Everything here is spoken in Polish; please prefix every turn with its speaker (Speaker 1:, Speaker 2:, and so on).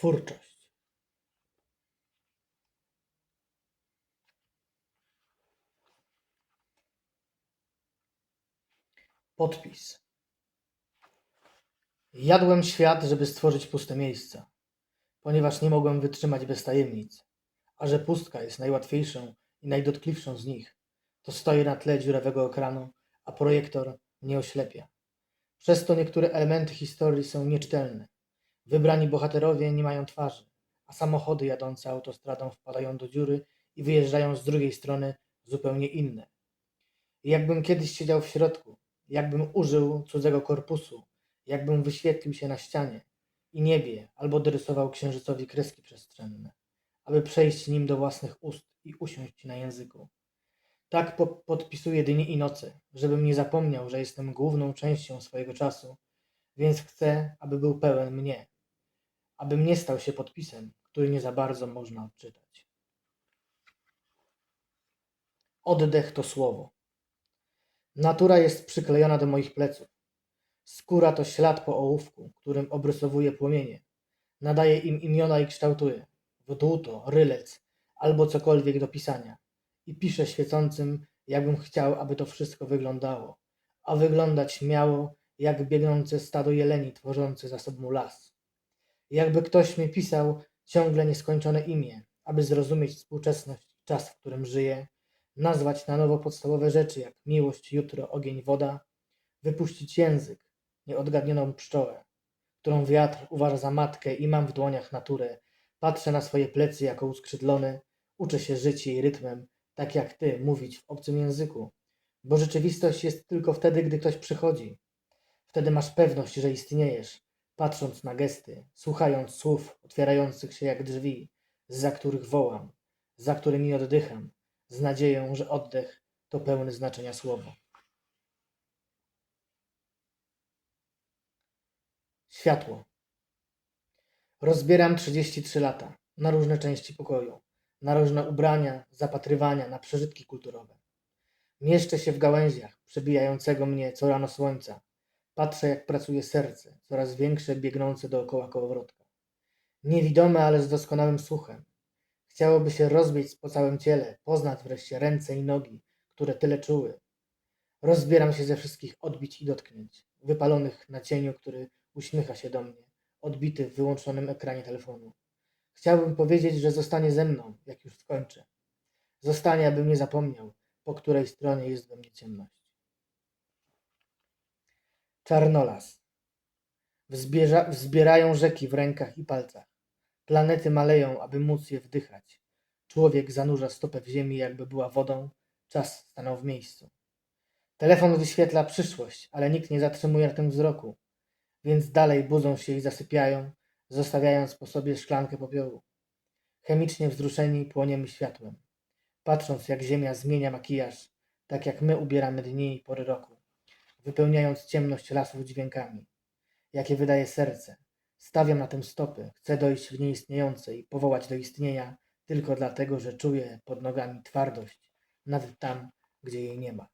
Speaker 1: Twórczość. Podpis. Jadłem świat, żeby stworzyć puste miejsca, ponieważ nie mogłem wytrzymać bez tajemnic. A że pustka jest najłatwiejszą i najdotkliwszą z nich, to stoję na tle dziurawego ekranu, a projektor mnie oślepia. Przez to niektóre elementy historii są nieczytelne. Wybrani bohaterowie nie mają twarzy, a samochody jadące autostradą wpadają do dziury i wyjeżdżają z drugiej strony zupełnie inne. Jakbym kiedyś siedział w środku, jakbym użył cudzego korpusu, jakbym wyświetlił się na ścianie i niebie albo dorysował księżycowi kreski przestrzenne, aby przejść nim do własnych ust i usiąść na języku. Tak po- podpisuję dni i noce, żebym nie zapomniał, że jestem główną częścią swojego czasu, więc chcę, aby był pełen mnie, abym nie stał się podpisem, który nie za bardzo można odczytać. Oddech to słowo. Natura jest przyklejona do moich pleców. Skóra to ślad po ołówku, którym obrysowuję płomienie. Nadaję im imiona i kształtuję. Wdłuto, rylec albo cokolwiek do pisania. I piszę świecącym, jakbym chciał, aby to wszystko wyglądało. A wyglądać miało, jak biegnące stado jeleni tworzące za sobą las. Jakby ktoś mi pisał ciągle nieskończone imię, aby zrozumieć współczesność czas, w którym żyję, nazwać na nowo podstawowe rzeczy jak miłość, jutro, ogień, woda, wypuścić język, nieodgadnioną pszczołę, którą wiatr uważa za matkę i mam w dłoniach naturę. Patrzę na swoje plecy jako uskrzydlony, uczę się żyć jej rytmem, tak jak ty, mówić w obcym języku. Bo rzeczywistość jest tylko wtedy, gdy ktoś przychodzi. Wtedy masz pewność, że istniejesz, patrząc na gesty, słuchając słów otwierających się jak drzwi, za których wołam, za którymi oddycham, z nadzieją, że oddech to pełny znaczenia słowo. Światło. Rozbieram 33 lata na różne części pokoju, na różne ubrania, zapatrywania, na przeżytki kulturowe. Mieszczę się w gałęziach przebijającego mnie co rano słońca. Patrzę, jak pracuje serce, coraz większe, biegnące dookoła kołowrotka. Niewidome, ale z doskonałym słuchem. Chciałoby się rozbiec po całym ciele, poznać wreszcie ręce i nogi, które tyle czuły. Rozbieram się ze wszystkich odbić i dotknięć, wypalonych na cieniu, który uśmiecha się do mnie, odbity w wyłączonym ekranie telefonu. Chciałbym powiedzieć, że zostanie ze mną, jak już skończę. Zostanie, abym nie zapomniał, po której stronie jest we mnie ciemność. Czarnolas. Wzbierza, wzbierają rzeki w rękach i palcach. Planety maleją, aby móc je wdychać. Człowiek zanurza stopę w ziemi, jakby była wodą. Czas stanął w miejscu. Telefon wyświetla przyszłość, ale nikt nie zatrzymuje na tym wzroku, więc dalej budzą się i zasypiają, zostawiając po sobie szklankę popiołu. Chemicznie wzruszeni płoniemy światłem, patrząc jak Ziemia zmienia makijaż, tak jak my ubieramy dni i pory roku, wypełniając ciemność lasów dźwiękami, jakie wydaje serce. Stawiam na tym stopy, chcę dojść w nieistniejące i powołać do istnienia tylko dlatego, że czuję pod nogami twardość, nawet tam, gdzie jej nie ma.